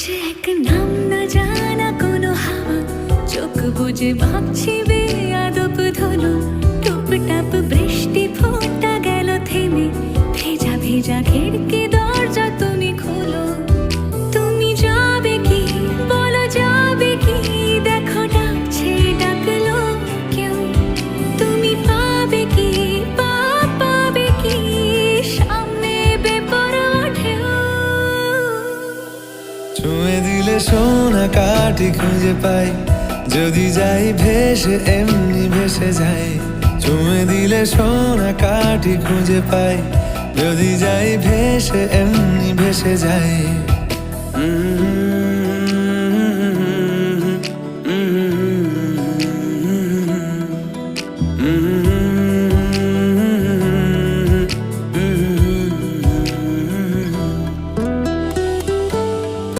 বইছে এক নাম না জানা কোনো হাওয়া। চোখ বুঝে ভাবছি বেয়াদব ধুলো। টুপটাপ বৃষ্টি ফোটা গেল থেমে। ভেজা ভেজা খিড়কি দরজা তুমি ছুঁয়ে দিলে সোনা কাটি খুঁজে পাই। যদি যাই ভেসে, এমনি ভেসে যাই। ছুঁয়ে দিলে সোনা কাটি খুঁজে পাই। যদি যাই ভেসে, এমনি ভেসে যাই।